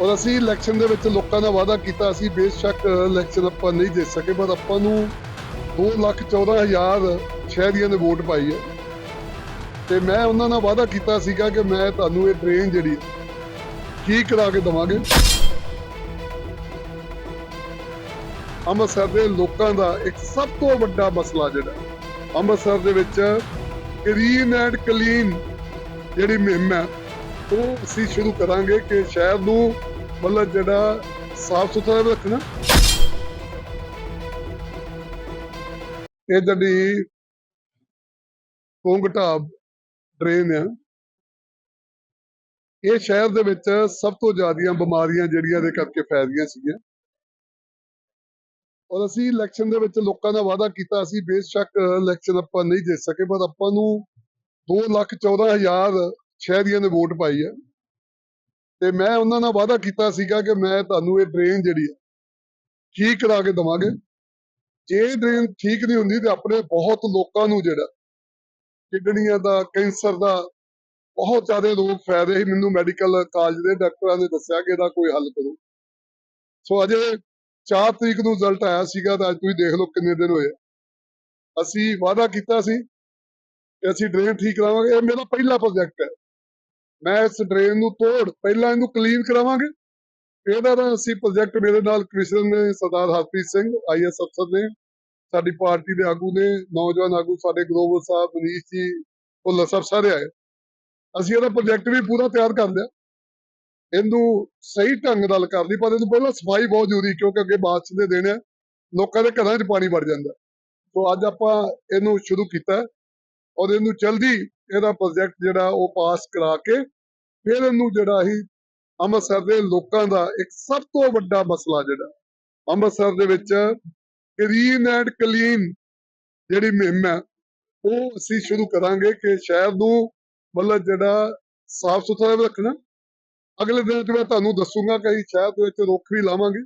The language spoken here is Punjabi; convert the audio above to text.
ਔਰ ਅਸੀਂ ਇਲੈਕਸ਼ਨ ਦੇ ਵਿੱਚ ਲੋਕਾਂ ਦਾ ਵਾਅਦਾ ਕੀਤਾ, ਅਸੀਂ ਬੇਸ਼ੱਕ ਇਲੈਕਸ਼ਨ ਆਪਾਂ ਨਹੀਂ ਜਿੱਤ ਸਕੇ ਪਰ ਆਪਾਂ ਨੂੰ 214000 ਸ਼ਹਿਰੀਆਂ ਨੇ ਵੋਟ ਪਾਈ ਹੈ। ਤੇ ਮੈਂ ਉਹਨਾਂ ਨਾਲ ਵਾਅਦਾ ਕੀਤਾ ਸੀਗਾ ਕਿ ਮੈਂ ਤੁਹਾਨੂੰ ਇਹ ਟ੍ਰੇਨ ਜਿਹੜੀ ਕੀ ਕਰਾ ਕੇ ਦਵਾਂਗੇ। ਅੰਮ੍ਰਿਤਸਰ ਦੇ ਲੋਕਾਂ ਦਾ ਇੱਕ ਸਭ ਤੋਂ ਵੱਡਾ ਮਸਲਾ ਜਿਹੜਾ, ਅੰਮ੍ਰਿਤਸਰ ਦੇ ਵਿੱਚ ਕਲੀਨ ਐਂਡ ਕਲੀਨ ਜਿਹੜੀ ਮੁਹਿੰਮ ਹੈ, ਉਹ ਅਸੀਂ ਸ਼ੁਰੂ ਕਰਾਂਗੇ ਕਿ ਸ਼ਹਿਰ ਨੂੰ ਮਤਲਬ ਜਿਹੜਾ ਸਾਫ਼ ਸੁਥਰਾ ਰੱਖਣਾ। ਇਹ ਜਿਹੜੀ ਕੋਂਗਟਾਬ ਡਰੇਨ ਆ, ਇਹ ਸ਼ਹਿਰ ਦੇ ਵਿੱਚ ਸਭ ਤੋਂ ਜ਼ਿਆਦੀਆਂ ਬਿਮਾਰੀਆਂ ਜਿਹੜੀਆਂ ਦੇ ਕਰਕੇ ਫੈਲੀਆਂ ਸੀਗੀਆਂ। ਔਰ ਅਸੀਂ ਇਲੈਕਸ਼ਨ ਦੇ ਵਿੱਚ ਲੋਕਾਂ ਦਾ ਵਾਅਦਾ ਕੀਤਾ ਸੀ, ਬੇਸ਼ੱਕ ਇਲੈਕਸ਼ਨ ਆਪਾਂ ਨਹੀਂ ਜਿੱਤ ਸਕੇ, ਪਰ ਆਪਾਂ ਨੂੰ 214000 ਸ਼ਹਿਰੀਆਂ ਨੇ ਵੋਟ ਪਾਈ ਹੈ ਤੇ ਮੈਂ ਉਹਨਾਂ ਨਾਲ ਵਾਅਦਾ ਕੀਤਾ ਸੀਗਾ ਕਿ ਮੈਂ ਤੁਹਾਨੂੰ ਇਹ ਡਰੇਨ ਜਿਹੜੀ ਹੈ, ਠੀਕ ਕਰਾ ਕੇ ਦਵਾਂਗੇ। ਜੇ ਡਰੇਨ ਠੀਕ ਨਹੀਂ ਹੁੰਦੀ ਤੇ ਆਪਣੇ ਬਹੁਤ ਲੋਕਾਂ ਨੂੰ ਜਿਹੜਾ ਕਿਡਨੀਆਂ ਦਾ, ਕੈਂਸਰ ਦਾ ਬਹੁਤ ਜ਼ਿਆਦਾ ਰੋਗ ਫਾਇਦੇ ਰਹੇ ਸੀ। ਮੈਨੂੰ ਮੈਡੀਕਲ ਕਾਲਜ ਦੇ ਡਾਕਟਰਾਂ ਨੇ ਦੱਸਿਆ ਕਿ ਇਹਦਾ ਕੋਈ ਹੱਲ ਕਰੋ। ਸੋ ਅਜੇ 4 ਤਰੀਕ ਨੂੰ ਰਿਜ਼ਲਟ ਆਇਆ ਸੀਗਾ ਤਾਂ ਅੱਜ ਤੁਸੀਂ ਦੇਖ ਲਓ ਕਿੰਨੇ ਦਿਨ ਹੋਏ ਅਸੀਂ ਵਾਅਦਾ ਕੀਤਾ ਸੀ ਕਿ ਅਸੀਂ ਡਰੇਨ ਠੀਕ ਕਰਾਵਾਂਗੇ। ਇਹ ਮੇਰਾ ਪਹਿਲਾ ਪ੍ਰੋਜੈਕਟ ਹੈ। ਮੈਂ ਇਸ ਡਰੇਨ ਨੂੰ ਤੋੜ, ਪਹਿਲਾਂ ਇਹਨੂੰ ਕਲੀਨ ਕਰਾਵਾਂਗੇ। ਇਹਦਾ ਤਾਂ ਅਸੀਂ ਪ੍ਰੋਜੈਕਟ ਮੇਰੇ ਨਾਲ ਕ੍ਰਿਸ਼ਨ ਨੇ, ਸਰਦਾਰ ਹਰਪ੍ਰੀਤ ਸਿੰਘ ਆਈਐਸ ਅਫਸਰ ਨੇ, ਸਾਡੀ ਪਾਰਟੀ ਦੇ ਆਗੂ ਨੇ, ਨੌਜਵਾਨ ਆਗੂ ਸਾਡੇ ਗਲੋਬਲ ਸਾਹਿਬ, ਮਨੀਸ਼ ਜੀ ਭੁੱਲਰ ਸਾਹਿਬ ਸਾਰੇ ਆਏ। ਅਸੀਂ ਇਹਦਾ ਪ੍ਰੋਜੈਕਟ ਵੀ ਪੂਰਾ ਤਿਆਰ ਕਰ ਲਿਆ। ਇਹਨੂੰ ਸਹੀ ਢੰਗ ਨਾਲ ਕਰ ਲਈ, ਪਰ ਇਹਨੂੰ ਪਹਿਲਾਂ ਸਫ਼ਾਈ ਬਹੁਤ ਜ਼ਰੂਰੀ, ਕਿਉਂਕਿ ਅੱਗੇ ਬਾਰਿਸ਼ ਦੇ ਦਿਨ ਆ, ਲੋਕਾਂ ਦੇ ਘਰਾਂ 'ਚ ਪਾਣੀ ਵੜ ਜਾਂਦਾ। ਸੋ ਅੱਜ ਆਪਾਂ ਇਹਨੂੰ ਸ਼ੁਰੂ ਕੀਤਾ ਔਰ ਇਹਨੂੰ ਜਲਦੀ ਇਹਦਾ ਪ੍ਰੋਜੈਕਟ ਜਿਹੜਾ ਉਹ ਪਾਸ ਕਰਾ ਕੇ ਫਿਰ ਇਹਨੂੰ ਜਿਹੜਾ ਹੀ ਅੰਮ੍ਰਿਤਸਰ ਦੇ ਲੋਕਾਂ ਦਾ ਇੱਕ ਸਭ ਤੋਂ ਵੱਡਾ ਮਸਲਾ ਜਿਹੜਾ, ਅੰਮ੍ਰਿਤਸਰ ਦੇ ਵਿੱਚ ਕਲੀਨ ਐਂਡ ਕਲੀਨ ਜਿਹੜੀ ਮੁਹਿੰਮ ਹੈ, ਉਹ ਅਸੀਂ ਸ਼ੁਰੂ ਕਰਾਂਗੇ ਕਿ ਸ਼ਹਿਰ ਨੂੰ ਮਤਲਬ ਜਿਹੜਾ ਸਾਫ਼ ਸੁਥਰਾ ਰੱਖਣਾ। ਅਗਲੇ ਦਿਨ 'ਚ ਮੈਂ ਤੁਹਾਨੂੰ ਦੱਸੂਗਾ ਕਿ ਅਸੀਂ ਸ਼ਹਿਰ ਦੇ ਵਿੱਚ ਰੁੱਖ ਵੀ ਲਾਵਾਂਗੇ।